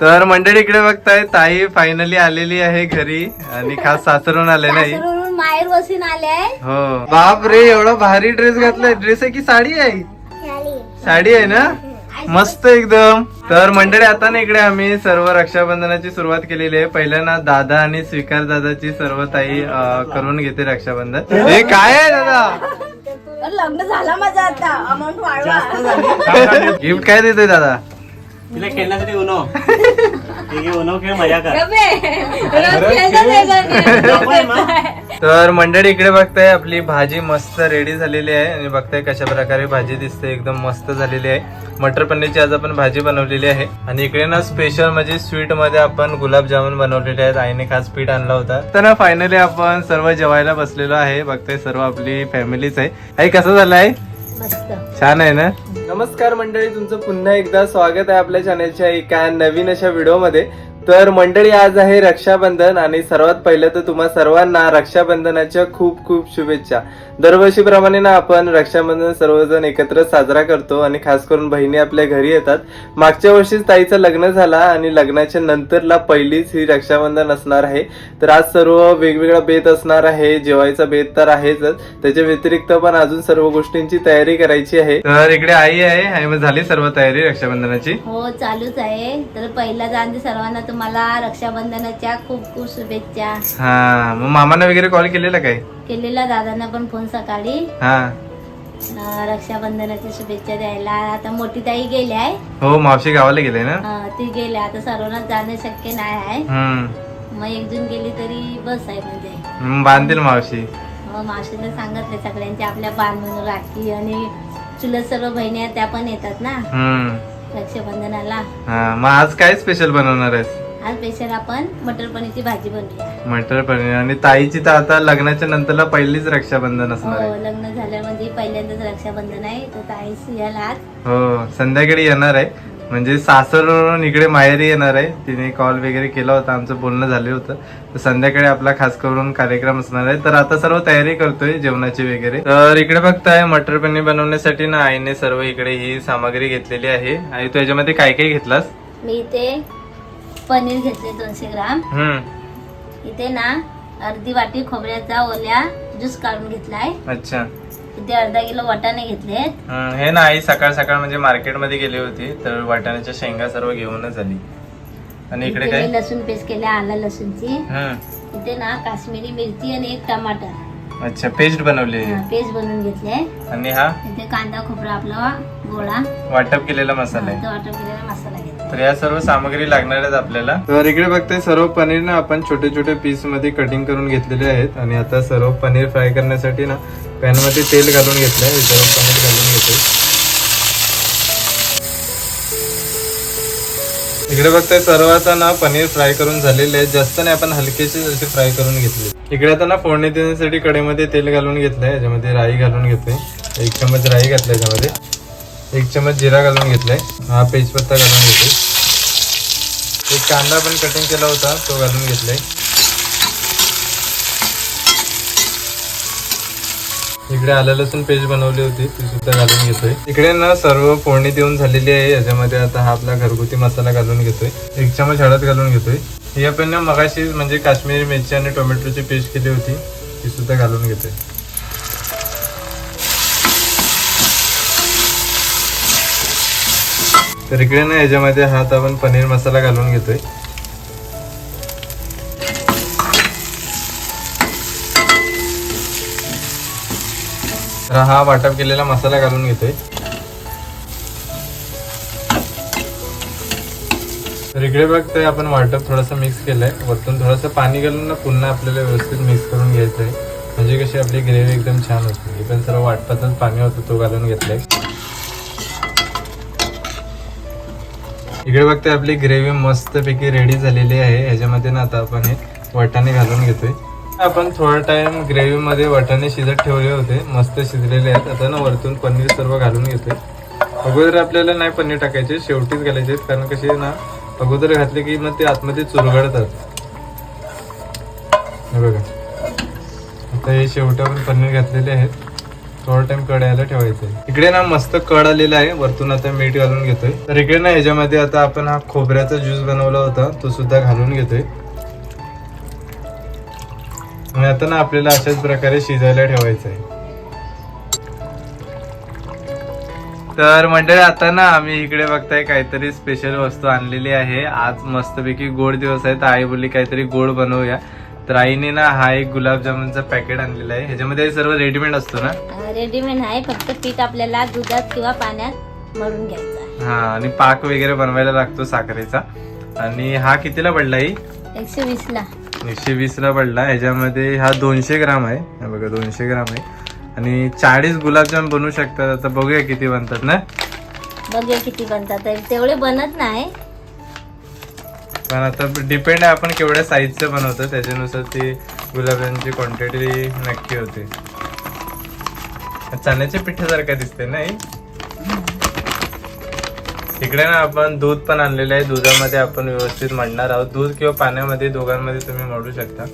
तर मंडळी इकडे बघताय ताई फायनली आलेली आहे घरी आणि खास सासरून आले नाही. सासरून माहेर बसून आले हो. बाप रे एवढा भारी ड्रेस घातलाय. ड्रेस आहे की साडी आहे? साडी. आहे ना? मस्त एकदम. तर मंडळी आता ना इकडे आम्ही सर्व रक्षाबंधनाची सुरुवात केलेली आहे. पहिल्या ना दादा आणि स्वीकार दादाची सर्व ताई अं, करून घेते रक्षाबंधन. हे काय आहे दादा? लग्न झाला माझा आता. अमाऊंट वाढवा. गिफ्ट काय देतोय दादा? तिला खेळण्यासाठी उनो. उनो खेळ मजा कर? तर मंडळी इकडे बघताय आपली भाजी मस्त रेडी झालेली आहे. आणि बघताय कशा प्रकारे भाजी दिसते एकदम मस्त झालेली आहे. मटर पनीरची आज आपण भाजी बनवलेली आहे. आणि इकडे ना स्पेशल म्हणजे स्वीटमध्ये आपण गुलाबजामुन बनवलेले आहेत. आईने खास पीठ आणला होता. तर ना फायनली आपण सर्व जेवायला बसलेलो आहे. बघताय सर्व आपली फॅमिलीच आहे. आई कसं झालं आहे छान आहे ना? नमस्कार मंडळी तुमचं पुन्हा एकदा स्वागत आहे आपल्या चॅनलच्या एका नवीन अशा व्हिडिओमध्ये तर मंडळी आज आहे रक्षाबंधन आणि सर्वात पहिलं तर तुम्हा सर्वांना रक्षाबंधनाच्या खूप खूप शुभेच्छा. दरवर्षीप्रमाणे ना आपण रक्षाबंधन सर्वजण एकत्र साजरा करतो आणि खास करून बहिणी आपल्या घरी येतात. मागच्या वर्षीच ताईचं लग्न झाला आणि लग्नाच्या नंतरला पहिलीच ही रक्षाबंधन असणार आहे. तर आज सर्व वेगवेगळा बेत असणार आहे जेवायचा बेत तर आहेच त्याच्या व्यतिरिक्त पण अजून सर्व गोष्टींची तयारी करायची आहे. तर इकडे आई आहे आणि मग झाली सर्व तयारी रक्षाबंधनाची? हो चालूच आहे. तर पहिला जाणते सर्वांना तुम्हाला रक्षाबंधनाच्या खूप खूप शुभेच्छा. हा मग मामांना वगैरे कॉल केलेला काय? केलेला दादांना पण फोन सकाळी. हा. अं, रक्षाबंधनाच्या शुभेच्छा द्यायला. आता मोठी ताई गेल्या आहे. हो मावशी गावाला गेले ना? अं, ती गेल्या आता सर्वांना जाणं शक्य नाही आहे. हम्म. मग एक जून गेली तरी बस आहे म्हणजे. मग बांधतील मावशी. मग मावशीला सांगितले सगळ्यांचे आपल्या म्हणून राखी आणि चुलत सर्व बहिणी आहेत त्या पण येतात ना. हम्म. रक्षाबंधनाला. हा मग आज काय स्पेशल बनवणार आहेस? आज स्पेशल आपण मटर पनीरची भाजी बनवूया. मटर पनीर आणि ताईची तर आता लग्नाच्या नंतरला पहिलीच रक्षाबंधन असणार हो आहे लग्न झाल्या म्हणजे पहिल्यांदाच रक्षाबंधन आहे. तर ताई सियाल आज. हो संध्याकाळी येणार आहे. म्हणजे सासरवरून इकडे माहेरी येणार आहे. तिने कॉल वगैरे केला होता. आमचं बोलणं झालं होतं. तर संध्याकाळी आपला खास करून कार्यक्रम असणार आहे. तर आता सर्व तयारी करतोय जेवणाची वगैरे. तर इकडे बघताय मटर पनीर बनवण्यासाठी ना आईने सर्व इकडे ही सामग्री घेतलेली आहे. आई तू याच्यामध्ये काय काय घेतलास? मी इथे पनीर घेतले दोनशे ग्राम. हम्म. इथे ना अर्धी वाटी खोबऱ्याचा ओल्या ज्यूस काढून घेतलाय. अच्छा. इथे अर्धा किलो वाटाणे घेतलेत. हम्म, हे ना आई सकाळ सकाळ म्हणजे मार्केटमध्ये गेली होती तर वाटाण्याच्या शेंगा सर्व घेऊनच आली. आणि इकडे इथे काय? मी लसूण पेस्ट केल्या आला लसूणची. हम्म. इथे ना काश्मीरी मिरची आणि एक टमाटर. अच्छा पेस्ट बनवली. पेस्ट बनवून घेतले. आणि हा? इथे कांदा खोबरा आपला गोळा. वाटप केलेला मसाला आहे. तो वाटप केलेला मसाला घेतला तर या सर्व सामग्री लागणार आहेत आपल्याला. तर इकडे बघते सर्व पनीर ना आपण छोटे छोटे पीसमध्ये कटिंग करून घेतलेले आहेत. आणि आता सर्व पनीर फ्राय करण्यासाठी ना पॅनमध्ये तेल घालून घेतलंय. याच्यात पनीर घालून घेतोय. इकडे बघताय सर्व आता ना पनीर फ्राय करून झालेले आहेत. जास्त नाही आपण हलकेचे असे फ्राय करून घेतले. इकडे आता ना फोडणी देण्यासाठी कडेमध्ये तेल घालून घेतलंय. याच्यामध्ये राई घालून घेतोय. एक चमच राई घातलाय याच्यामध्ये. एक चमच जिरा घालून घेतलाय. हा तेजपत्ता घालून घेतोय. एक कांदा पण कटिंग केला होता तो घालून घेतलाय. इकडे आलं लसूण पेस्ट बनवली होती ती सुद्धा घालून घेतोय. इकडे ना सर्व फोडणी देऊन झालेली आहे याच्यामध्ये आता हा आपला घरगुती मसाला घालून घेतोय. एक चमच हळद घालून घेतोय. ही आपण ना मगाशी म्हणजे काश्मीरी मिरची आणि टोमॅटोची पेस्ट केली होती ती सुद्धा घालून घेतोय. तर इकडे ना याच्यामध्ये हात आपण पनीर मसाला घालून घेतोय. तर हा वाटप केलेला मसाला घालून घेतोय. तर इकडे बघतोय आपण वाटप थोडंसं मिक्स केलंय. वरतून थोडंसं पाणी घालून ना पुन्हा आपल्याला व्यवस्थित मिक्स करून घ्यायचं आहे म्हणजे कशी आपली ग्रेव्ही एकदम छान होती. पण सर्व वाटपातच पाणी होतं तो घालून घेतलंय. इकडे बघते आपली ग्रेव्ही मस्तपैकी रेडी झालेली आहे. ह्याच्यामध्ये ना आता आपण हे वाटाणे घालून घेतोय. आपण थोडा टाइम ग्रेव्हीमध्ये वटाणे वाटाणे शिजत ठेवले होते. मस्त शिजलेले आहेत. आता ना वरतून पनीर सर्व घालून घेतोय. अगोदर आपल्याला नाही पनीर टाकायचे शेवटीच घालायचे आहेत, कारण कसे ना अगोदर घातले की मग ते आतमध्ये चुरगडतात. बघा. आता हे शेवटी आपण पनीर घातलेले आहेत. थोडा टाइम कड यायला ठेवायचंय इकडे ना मस्त कड आलेला आहे. वरतून आता मीठ घालून घेतोय. तर इकडे ना ह्याच्यामध्ये आता आपण हा खोबऱ्याचा ज्यूस बनवला होता. तो सुद्धा घालून घेतोय. आणि आता ना आपल्याला अशाच प्रकारे शिजायला ठेवायचं आहे. तर मंडळी आता ना आम्ही इकडे बघताय काहीतरी स्पेशल वस्तू आणलेली आहे. आज मस्तपैकी गोड दिवस आहे. तर आई बोलली काहीतरी गोड बनवूया. तर आईने ना हा एक गुलाबजामुनचा पॅकेट आणलेला आहे. ह्याच्यामध्ये सर्व रेडीमेड असतो ना? रेडीमेड आहे. फक्त पीठ आपल्याला दुधात किंवा पाण्यात मळून घ्यायचं हा आणि पाक वगैरे बनवायला लागतो साखरेचा. आणि हा कितीला पडला ही? एकशे वीस ला एकशे वीस ला पडला. ह्याच्यामध्ये हा दोनशे ग्राम आहे. हा बघा दोनशे ग्राम आहे. आणि चाळीस गुलाबजाम बनवू शकतात आता बघूया किती बनतात ना? बघूया किती बनतात. तेवढे बनत नाही. पण आता डिपेंड आहे आपण केवढ्या साईजचं बनवतो त्याच्यानुसार ती गुलाबजामची क्वांटिटी नक्की होते. चण्याच्या पिठासारखं दिसते नाही इकडे ना आपण दूध पण आणलेलं आहे. दुधामध्ये आपण व्यवस्थित मडणार आहोत. दूध किंवा पाण्यामध्ये दोघांमध्ये तुम्ही मळू शकता.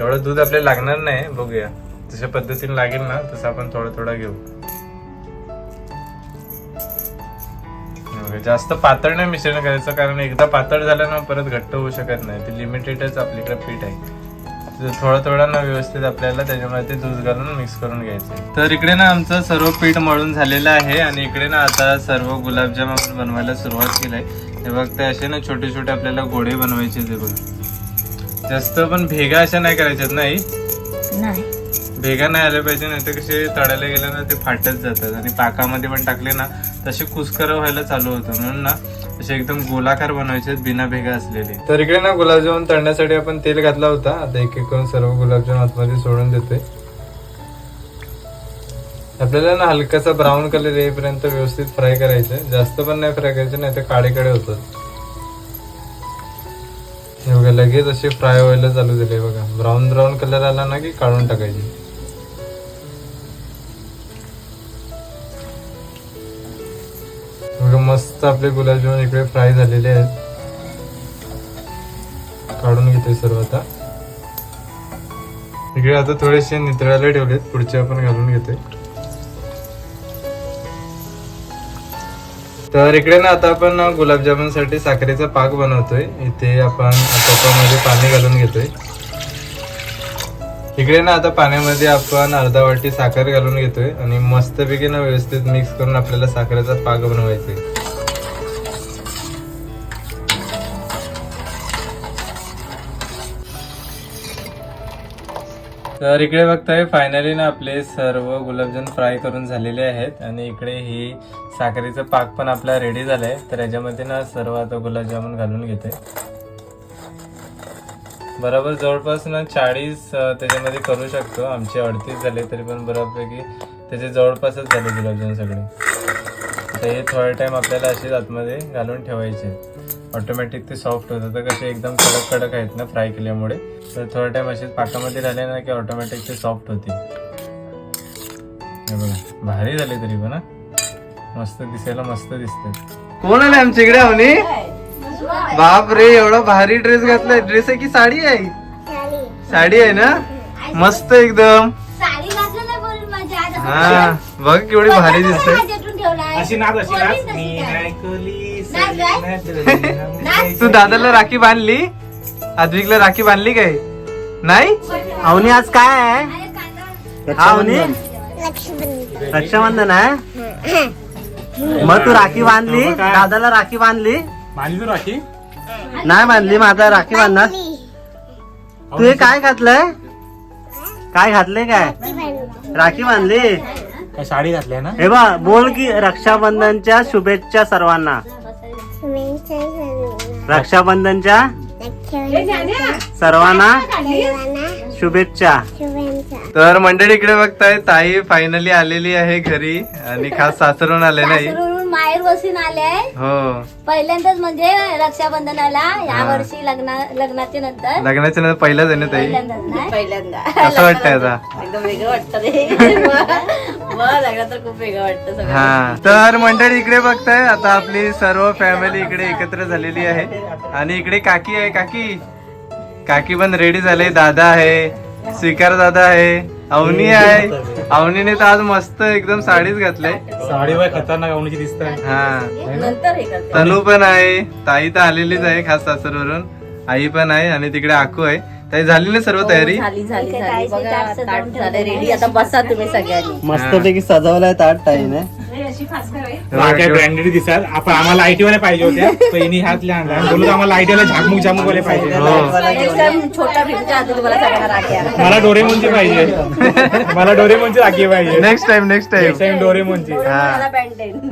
एवढं दूध आपल्याला लागणार नाही. बघूया. जशा पद्धतीने लागेल ना तसं आपण थोडं थोडं घेऊ. बघा, जास्त पातळ नाही मिश्रण करायचं कारण एकदा पातळ झालं ना परत घट्ट होऊ शकत नाही. ते लिमिटेडच आपल्याकडे पीठ आहे. थोडा थोडं थोडं ना व्यवस्थित आपल्याला त्याच्यामध्ये ते दूध घालून मिक्स करून घ्यायचं. तर इकडे ना आमचं सर्व पीठ मळून झालेलं आहे आणि इकडे ना आता सर्व गुलाबजाम आपण बनवायला सुरुवात केली आहे हे बघ ते असे ना छोटे छोटे आपल्याला गोडे बनवायचे ते बघ. जास्त पण भेगा अशा नाही करायच्यात नाही. भेगा नाही आले पाहिजे नाही तर कसे तळायला गेले ना ते फाटत जातात. आणि पाकामध्ये पण टाकले ना तसे कुस्कर व्हायला चालू होतं. म्हणून ना असे एकदम गोलाकार बनवायचे आहेत, बिना भेगा असलेले. तर इकडे ना गुलाबजामुन तळण्यासाठी आपण तेल घातला होता. आता एक एक करून सर्व गुलाबजाम आतमध्ये सोडून देतोय. आपल्याला ना हलकासा ब्राऊन कलर येईपर्यंत व्यवस्थित फ्राय करायचं जास्त पण नाही फ्राय करायचं नाही तर काळेकडे होतात. हे बघा लगेच असे फ्राय व्हायला चालू झाले बघा. ब्राऊन ब्राऊन कलर आला ना की काढून टाकायचे. मस्त आपले गुलाबजामुन इकडे फ्राय झालेले आहेत. काढून घेतोय सर्व आता. इकडे आता थोडेसे नितळायला ठेवलेत पुढचे आपण घालून घेतोय. तर इकडे ना आता आपण गुलाबजामुनसाठी साखरेचा पाक बनवतोय. इथे आपण कपामध्ये पाणी घालून घेतोय. इकडे ना आता पाण्यामध्ये आपण अर्धा वाटी साखर घालून घेतोय आणि मस्तपैकी ना व्यवस्थित मिक्स करून आपल्याला साखरेचा पाक बनवायचा तर इकडे बघताय फायनली ना आपले सर्व गुलाबजाम फ्राय करून झालेले आहेत. आणि इकडे ही साखरेचं पाक पण आपला रेडी झालाय. तर याच्यामध्ये ना सर्व आता गुलाबजामुन घालून घेते बरोबर जवळपास ना चाळीस त्याच्यामध्ये करू शकतो. आमचे अडतीस झाले तरी पण बऱ्यापैकी त्याचे जवळपासच झाले गुलाबजाम सगळे. आता हे थोडा टाइम आपल्याला असेच आतमध्ये घालून ठेवायचे. ऑटोमॅटिक ते सॉफ्ट होतं. तर कसे एकदम कडक कडक आहेत ना फ्राय केल्यामुळे. तर थोडा टाइम असेच पाकामध्ये राहिले ना की ऑटोमॅटिक ते सॉफ्ट होते. हे बघा भारी झाले तरी पण. मस्त दिसायला मस्त दिसते कोण आले आमच्या इकडे आवनी बाप रे एवढा भारी ड्रेस घातलाय. ड्रेस आहे की साडी आहे? साडी. आहे ना? मस्त एकदम. साडी घातलं नाही बोल माझ्या हा बघ केवढी भारी दिसते अशी नाच अशी नाच मी काय? ऐकली. तू दादाला राखी बांधली? आद्विकला राखी बांधली काय? नाही? अवनी आज काय आहे? अवनी? रक्षाबंधन. आहे? मग तू राखी बांधली? दादाला राखी बांधली? मानली तू राखी? नाही बांधली माझा राखी बांधणार. तू हे काय घातलंय? काय घातले काय? राखी बांधली? काय साडी घातली ना? हे बा बोल की रक्षाबंधनच्या शुभेच्छा सर्वांना. रक्षाबंधनच्या सर्वांना शुभेच्छा. तर मंडळी इकडे बघताय ताई फायनली आलेली आहे घरी आणि खास सासरून आले नाही. सासरून माहेर बसून आले हो. पहिल्यांदाच म्हणजे रक्षाबंधनाला या वर्षी लग्ना लग्नाच्या नंतर. लग्नाच्या नंतर पहिलाच आहे ना ताई? पहिल्यांदा कसं वाटतंय आता? एकदम वेगळं वाटतं हा तर मंडळी इकडे बघताय आता आपली सर्व फॅमिली इकडे एकत्र झालेली आहे. आणि इकडे काकी आहे काकी. काकी पण रेडी झाले दादा आहे स्वीकार दादा आहे अवनी आहे. अवनीने तर आज मस्त एकदम साडीच घातले साडी बाय खतरनाक अवनीची दिसत आहे हा. नंतर हे करते. तनू पण आहे ताई तर आलेलीच आहे खास सासरवरून. आई पण आहे आणि तिकडे आकू आहे. ताई झाली ना सर्व तयारी? हो, झाली झाली इथे झाली. ताईचे बघा ताट ताट सजवून झालं ठेवलेलं रेडी आता बसा तुम्ही सगळ्यांनी. मस्तपैकी सजवलाय ताट ताईने. काय ब्रँडेड दिसतात. आपण आम्हाला आयटी वाले पाहिजे होत्या. तर हिने हात बोलू आम्हाला आयटी वाले झाकमुक झाकमुक वाले पाहिजे हो. छोटा भीमच्या हाती तुम्हाला सगळ्यांना राख्या मला डोरेमोनची पाहिजे. मला डोरेमोनची राखी पाहिजे. Next time next time time डोरेमोनची. हा.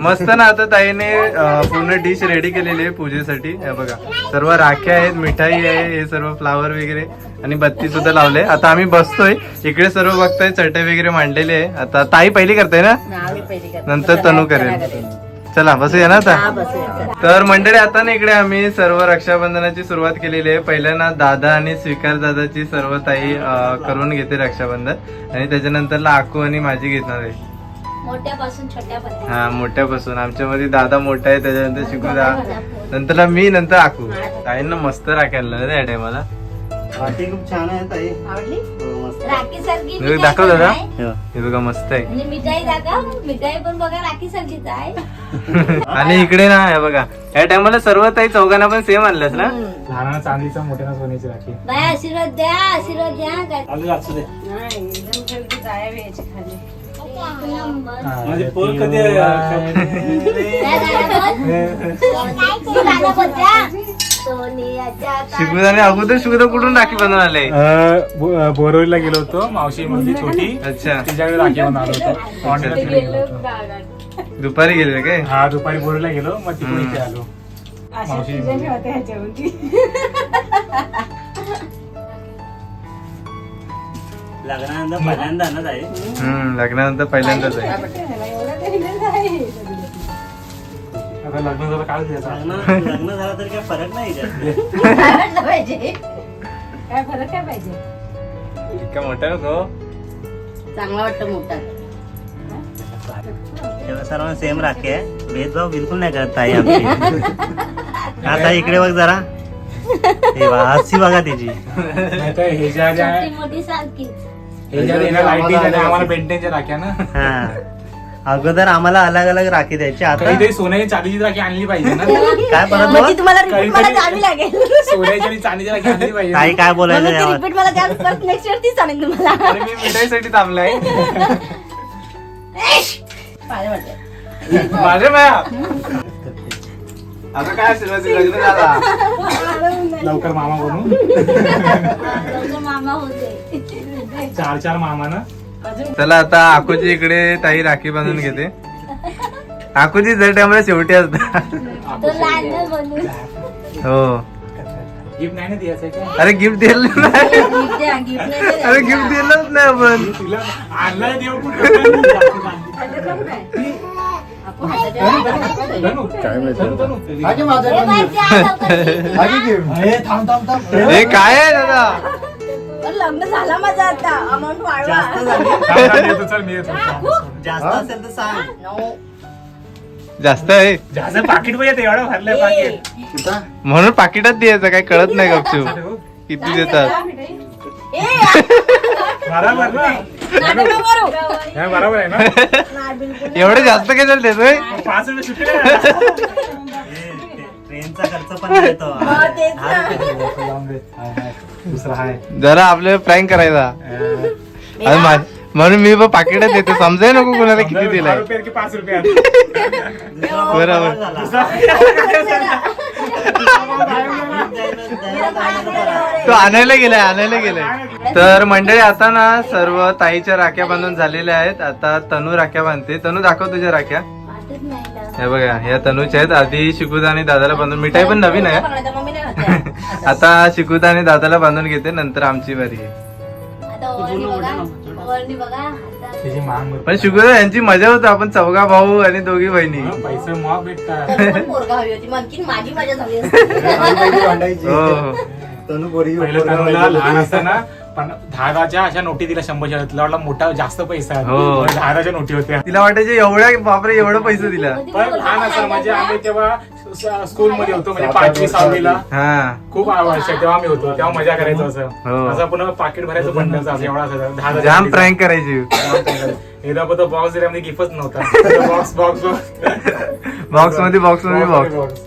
मस्त ना आता ताईने अं, पूर्ण डिश रेडी केलेली आहे पूजेसाठी. हे बघा. सर्व राख्या आहेत मिठाई आहे हे सर्व फ्लावर वगैरे. आणि बत्ती सुद्धा लावले. आता आम्ही बसतोय. इकडे सर्व बघताय. चटई वगैरे मांडलेले आहे. आता ताई पहिली करताय ना? आम्ही पहिली करतो. नंतर तनू करेल. चला बसूया ना आता. तर मंडळी आता ना इकडे आम्ही सर्व रक्षाबंधनाची सुरुवात केलेली आहे. पहिल्यांदा दादा आणि स्वीकार दादाची सर्व ताई करून घेते रक्षाबंधन. आणि त्याच्यानंतरला आकू आणि माझी घेणार आहे. मोठ्यापासून छोट्यापर्यंत. हा मोठ्यापासून. आमच्यामध्ये दादा मोठा आहे त्याच्यानंतर शिकू दा. नंतरला मी नंतर आकू. ताईंना मस्त राखायला ना त्या टायमाला राखी खूप छान आहे ताई. आवडली? हो, मस्त. राखी सारखी हे दाखव दादा हो. हे बघा मस्त आहे. आणि मिठाई दाखव मिठाई पण बघा राखी सारखीच आहे. आणि इकडे ना हे बघा. या टायमाला सर्व ताई चौघांना पण सेम आणलंस ना? लहाना चांदीचा मोठ्याना सोन्याची राखी. बाय आशीर्वाद द्या आशीर्वाद द्या. काय नंबर. म्हणजे पोर कधी काय गाणं बोल? तू गाणं बोल द्या. शिकूदाने अगोदर शिकूदा कुठून राखी बनवून आले बोरवलीला गेलो होतो मावशी म्हणजे छोटी. अच्छा. तिच्याकडे राखी बनवून आलो होतो. पॉंडेला तिकडे गेलो होतो. दुपारी गेले काय? हा दुपारी बोरवलीला गेलो मग तिकडून इथे आलो. मावशी लग्नानंतर पहिल्यांदा ना हम्म लग्नानंतर पहिल्यांदाच आहे. लग्न झालं काय लग्न लग्न झालं तर काय फरक नाही त्यात. आवडलं पाहिजे. इतका मोठा नको चांगला वाटतं मोठा. तेव्हा सर्वांना सेम राखी भेदभाव बिलकुल नाही करत ताई आमची आता इकडे बघ जरा. हे बघा, हसी बघा तर हे ज्या मोठी सारखीच. हे ज्या आम्हाला बेंटेनच्या राख्या ना. हा. अगोदर आम्हाला अलग अलग राखी द्यायची आता काहीतरी सोन्याची चांदीची राखी आणली पाहिजे ना. काय परत मग ती बोल? तुम्हाला रिपीट मला द्यावी लागेल. सोन्याची आणि चांदीची राखी आणली पाहिजे. ताई काय बोलायचं म्हणून ती यावर? रिपीट मला द्यावी परत नेक्स्ट इयर तीच आणेल तुम्हाला. मी मिठाईसाठी थांबलाय. माझे माया आता काय दिला? लग्न झाला. लवकर मामा बनू. मामा होते. चार चार मामा ना. चला आता आकूची इकडे ताई राखी बांधून घेते. आकूची जर टायमाला शेवटी असतात तो लहान नाही बनून. हो. अरे गिफ्ट दिलं नाही. गिफ्ट द्या गिफ्ट नाही द्या. अरे गिफ्ट दिलंच नाही आपण. हे काय आहे दादा? लग्न झाला माझा आता. अमाऊंट वाढवा. जास्त झाली. असेल तर सांग. जास्त आहे. जास्त पाकिट पाहिजे एवढं भरलंय पाकिट. म्हणून पाकिटात द्यायचं काय कळत नाही गपचूप. किती देतात? ए, बरोबर ना नाटक नको करू. हा, बरोबर आहे ना? नाही, बिलकुल एवढे जास्त कशाला देतोय? पाच रुपये सुट्टी हे, ते ट्रेनचा खर्च पण येतो तेच ना. जाऊन दे. हाय, हाय. दुसरा हाय जरा आपल्याला प्रँक करायचा मा- म्हणून मी पण पाकिटात देतो समजाय नको कोणाला किती दिलाय रुपये की पाच रुपये दुसरा भाऊ बरोबर. झाला. तो आणायला गेलाय आणायला गेलाय तर मंडळी आता ना सर्व ताईच्या राख्या बांधून झालेल्या आहेत आता तनू राख्या बांधते तनू दाखव तुझ्या राख्या. हे बघा ह्या तनूच्या आहेत. आधी शिकुदा आणि दादाला बांधून मिठाई पण नवीन आहे. आता शिकुदा आणि दादाला बांधून घेते नंतर आमची बारी पण शिकुदा यांची मजा होती. आपण चौघा भाऊ आणि दोघी बहिणी पैसे मॉग भेटतात. पोरगा हो हो. पहिलं तनुला लहान असताना पण दहाच्या अशा नोटी दिल्या शंभरच्या तुला वाटला मोठा जास्त पैसा आहे. हो. पण दहाच्या नोटी होत्या. तिला वाटायचे एवढ्या बापरे एवढं पैसे दिला. पण लहान असं म्हणजे आम्ही तेव्हा स्कूल मध्ये होतो म्हणजे पाचवी सहावीला. हा. खूप वर्ष तेव्हा आम्ही होतो तेव्हा मजा करायचो हो. असं असं पुन्हा पाकिट भरायचं बंडलचं असं एवढा असायचा. दहा जाम प्रँक करायची. एकदा पण तो बॉक्स दिला म्हणजे गिफ्टच नव्हता. बॉक्स बॉक्स बॉक्समध्ये बॉक्समध्ये बॉक्स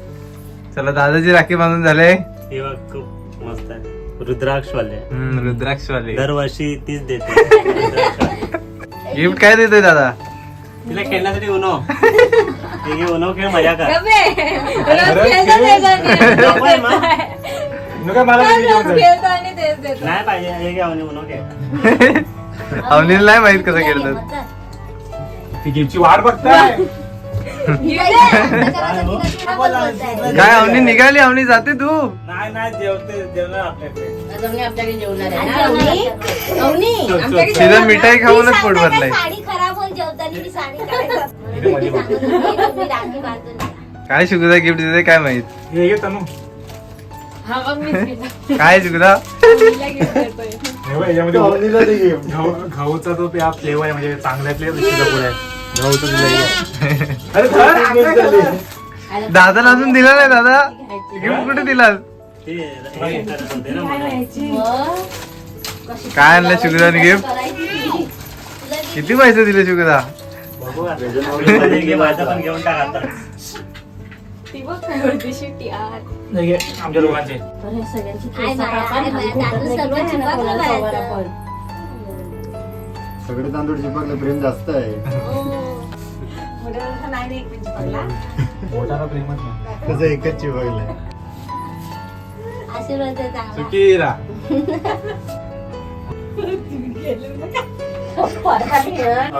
चला दादाची राखी बांधून झाले. हे बघ खूप आहे रुद्राक्ष वाले रुद्राक्ष वाले दरवर्षी तीच देते. गिफ्ट काय देतोय दादा? तिला खेळण्यासाठी उनो. हे घे उनो खेळ मजा कर. नको आहे मग? मला घरी घेऊन जाईल. नाही पाहिजे हे घ्या उनो खेळ अवनीला नाही माहीत कसं खेळतात. ती गिफ्टची वाट बघताय. काय अवनी निघाली अवनी जाते तू? नाही नाही जेवते जेवणार आपल्याकडे. आता मी आपल्याकडे जेवणार आहे ना? अवनी? अवनी आमच्याकडे तिला जेवणार मिठाई खाऊनच पोट भरलाय. साडी खराब होईल जेवताना मी साडी काढायला. इथे मध्ये बघ. सांगत होती, तुम्ही राखी बांधून द्या. काय शिकुदा गिफ्ट देते काय माहीत? हे घे तनू. हा मग मीच घेते. काय शिकुदा अवनीला gift देतोय. हे बघ, याच्यामध्ये गहू- गहूचा तो फ्लेवर आहे म्हणजे चांगल्यातले शिकापूर आहे गहूचं दिलं अरे धर, आता झाली. दादाला अजून दिला नाही दादा. गिफ्ट कुठे दिला काय आणलं शिकुदाने गिफ्ट किती पैसे दिले आमच्या नाही सगळं तांदूळ चिपकले प्रेम जास्त आहे. हो. मोठाला प्रेमच नाही. कसं एकच चिपकलंय. आशीर्वाद आहे चांगला सुखी रा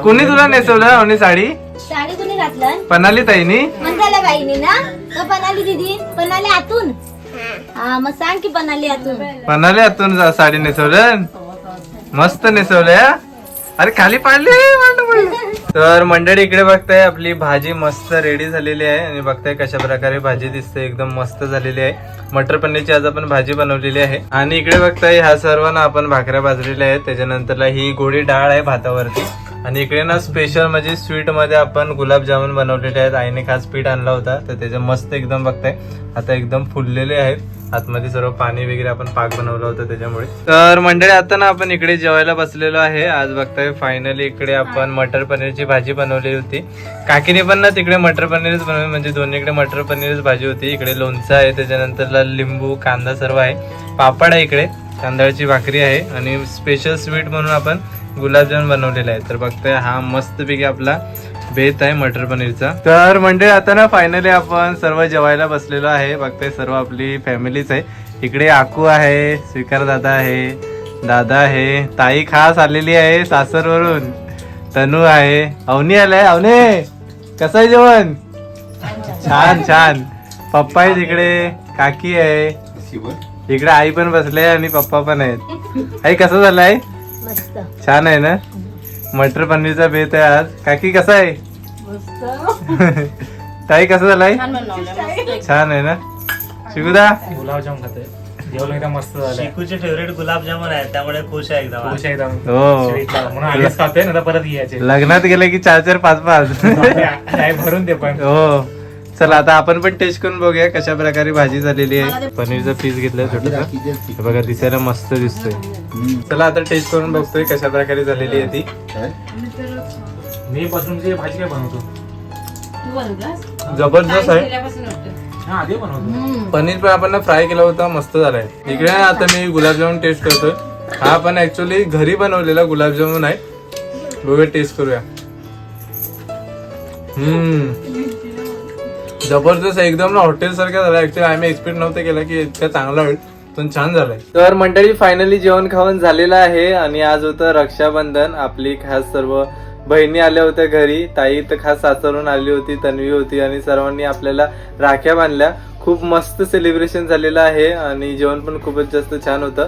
कोणी तुला नेसवलं अवनी साडी? साडी कोणी घातलं? पनाली ताईनी. म्हणताला बाईनी ना? का पनाली दिदी पनाली आतून. हा. मग सांग की पनाली आतून. पनाली आतून जा- साडी नेसवलं. मस्त नेसवलं हा? अरे खाली पाडली मांडू पडलं. तर मंडळी इकडे बघताय आपली भाजी मस्त रेडी झालेली आहे. आणि बघताय कशा प्रकारे भाजी दिसते एकदम मस्त झालेली आहे. मटर पनीरची आज आपण भाजी बनवलेली आहे. आणि इकडे बघताय ह्या सर्व ना आपण भाकऱ्या भाजलेल्या आहेत. त्याच्यानंतरला ही गोडी डाळ आहे भातावरती. आणि इकडे ना स्पेशल म्हणजे स्वीटमध्ये आपण गुलाबजामुन बनवलेले आहेत. आईने खास पीठ आणला होता तर त्याचे मस्त एकदम बघताय. आता एकदम फुललेले आहेत. आतमध्ये सर्व पाणी वगैरे आपण पाक बनवलं होतं त्याच्यामुळे. तर मंडळी आता ना आपण इकडे जेवायला बसलेलो आहे. आज बघताय फायनली इकडे आपण मटर पनीरची भाजी बनवली होती. काकीने पण ना तिकडे मटर पनीरच बनवली म्हणजे दोन्हीकडे मटर पनीरच भाजी होती. इकडे लोणचं आहे त्याच्यानंतरला लिंबू कांदा सर्व आहे. पापड आहे इकडे तांदळाची भाकरी आहे. आणि स्पेशल स्वीट म्हणून आपण गुलाबजामुन बनवलेला आहे. तर बघताय हा मस्तपैकी आपला बेत आहे मटर पनीरचा. तर म्हणजे आता ना फायनली आपण सर्व जेवायला बसलेलो आहे. बघताय सर्व आपली फॅमिलीच आहे. इकडे आकू आहे स्वीकार दादा आहे दादा आहे ताई खास आलेली आहे सासरवरून. तनू आहे अवनी आलाय. अवने कसं आहे जेवण? छान छान. पप्पा आहे तिकडे काकी आहे. इकडे आई पण बसले आणि पप्पा पण आहेत. आई कसं झालंय मस्त. छान आहे ना? मटर पनीरचा बेत आहे आज. काकी कसा आहे? ताई कसं झालाय? छान आहे. ना? शिकुदा गुलाबजाम खाते. जेवण एकदम मस्त झालं शिकूचे फेवरेट गुलाबजामुन आहे त्यामुळे खुश आहे एकदम. खुश आहे एकदम. हो. म्हणून आधीच खातोय ना परत घ्यायचे. लग्नात गेले की चार चार पाच पाच. भरून दे पण. हो. चला आता आपण पण टेस्ट करून बघूया कशा प्रकारे भाजी झालेली आहे. पनीरचा पीस घेतलाय छोटासा. बघा दिसायला मस्त दिसतोय. चला आता टेस्ट करून बघतोय कशा प्रकारे झालेली आहे ती. मी पासून जे भाजी काय बनवतो? जबरदस्त आहे. केल्यापासून वाटतं. हा आधी बनवतो. हम्म. पनीर पण आपण फ्राय केला होता मस्त झालाय. इकडे ना आता मी गुलाबजामुन टेस्ट करतोय. हा पण ऍक्च्युली घरी बनवलेला गुलाबजामुन आहे. बघूया टेस्ट करूया. हम्म. जबरदस्त एकदम ना हॉटेल सारखं झालं ऍक्च्युली आम्ही एक्सपेक्ट नव्हतं केलं की इतकं चांगला होईल. पण छान झालंय. तर मंडळी फायनली जेवण खावण झालेलं आहे आणि आज होतं रक्षाबंधन. आपली खास सर्व बहिणी आल्या होत्या घरी. ताई तर खास सासरून आली होती तन्वी होती आणि सर्वांनी आपल्याला राख्या बांधल्या. खूप मस्त सेलिब्रेशन झालेलं आहे आणि जेवण पण खूपच जास्त छान होतं.